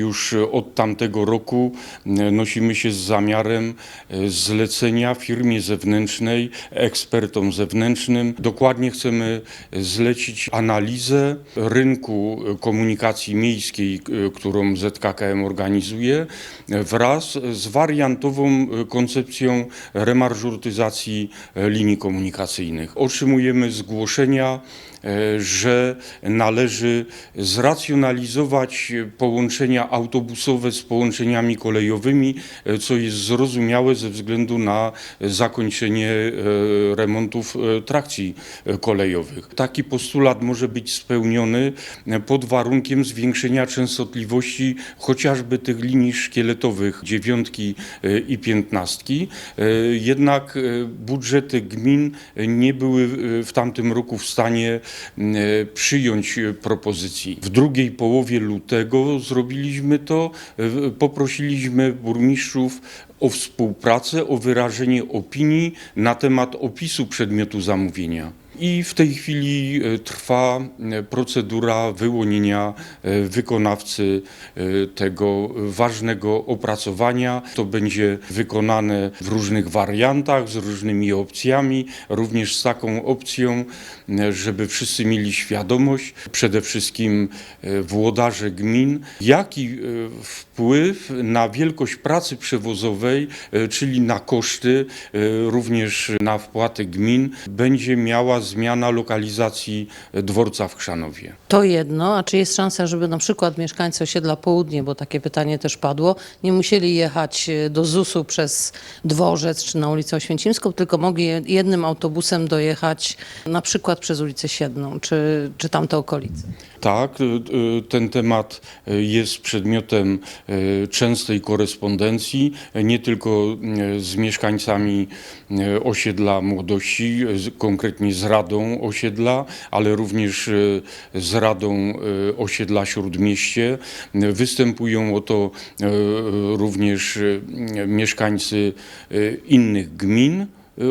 Już od tamtego roku e, nosimy się z zamiarem e, zlecenia firmie zewnętrznej, ekspertom zewnętrznym. Dokładnie chcemy zlecić analizę rynku komunikacji miejskiej, e, którą ZKKM organizuje, e, wraz z wariantową e, koncepcją remarżurtyzacji e, linii komunikacyjnych. Otrzymujemy zgłoszenia, e, że należy zracjonalizować połączenia autobusowe z połączeniami kolejowymi, e, co jest zrozumiałe ze względu na zakończenie e, remontów e, trakcji kolejowych. Taki postulat może być spełniony pod warunkiem zwiększenia częstotliwości chociażby tych linii szkieletowych dziewiątki i piętnastki. Jednak budżety gmin nie były w tamtym roku w stanie przyjąć propozycji. W drugiej połowie lutego zrobiliśmy to, e, poprosiliśmy burmistrzów o współpracę, o wyrażenie opinii na temat opisu przedmiotu zamówienia. I w tej chwili e, trwa e, procedura wyłonienia e, wykonawcy tego ważnego opracowania. To będzie wykonane w różnych wariantach, z różnymi opcjami, również z taką opcją, żeby wszyscy mieli świadomość, przede wszystkim włodarze gmin, jaki wpływ na wielkość pracy przewozowej, czyli na koszty, również na wpłaty gmin, będzie miała zmiana lokalizacji e, dworca w Chrzanowie. To jedno, a czy jest szansa, żeby na przykład mieszkańcy osiedla Południe, bo takie pytanie też padło, nie musieli jechać e, do ZUS-u przez dworzec czy na ulicę Oświęcimską, tylko mogli je- jednym autobusem dojechać na przykład przez ulicę Siedmą czy, czy tamte okolice? Tak, y, y, ten temat jest przedmiotem częstej korespondencji, nie tylko z mieszkańcami osiedla młodości, z- konkretnie z Radą Osiedla, ale również y, z Radą y, Osiedla Śródmieście. Występują o to y, również mieszkańcy innych gmin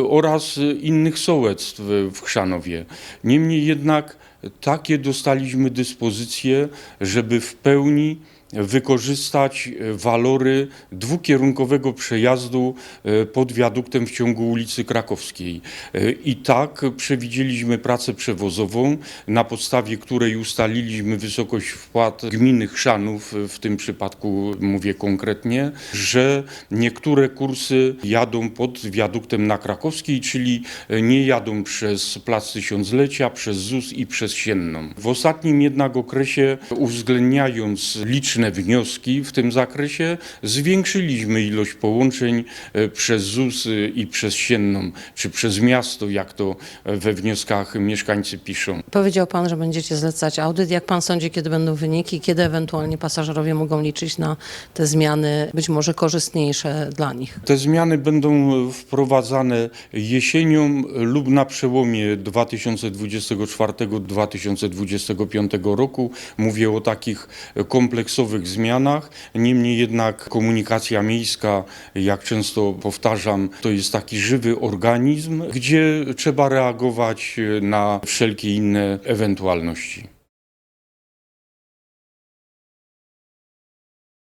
oraz innych sołectw w Chrzanowie. Niemniej jednak takie dostaliśmy dyspozycje, żeby w pełni wykorzystać e, walory dwukierunkowego przejazdu e, pod wiaduktem w ciągu ulicy Krakowskiej. E, I tak przewidzieliśmy pracę przewozową, na podstawie której ustaliliśmy wysokość wpłat gminy Chrzanów, w tym przypadku mówię konkretnie, że niektóre kursy jadą pod wiaduktem na Krakowskiej, czyli nie jadą przez Plac Tysiąclecia, przez ZUS i przez W ostatnim jednak okresie, uwzględniając liczne wnioski w tym zakresie, zwiększyliśmy ilość połączeń e, przez ZUS e, i przez Sienną, czy przez miasto, jak to e, we wnioskach mieszkańcy piszą. Powiedział Pan, że będziecie zlecać audyt. Jak Pan sądzi, kiedy będą wyniki, kiedy ewentualnie pasażerowie mogą liczyć na te zmiany, być może korzystniejsze dla nich? Te zmiany będą wprowadzane jesienią lub na przełomie 2024-2025 roku. Mówię o takich kompleksowych zmianach. Niemniej jednak komunikacja miejska, jak często powtarzam, to jest taki żywy organizm, gdzie trzeba reagować na wszelkie inne ewentualności.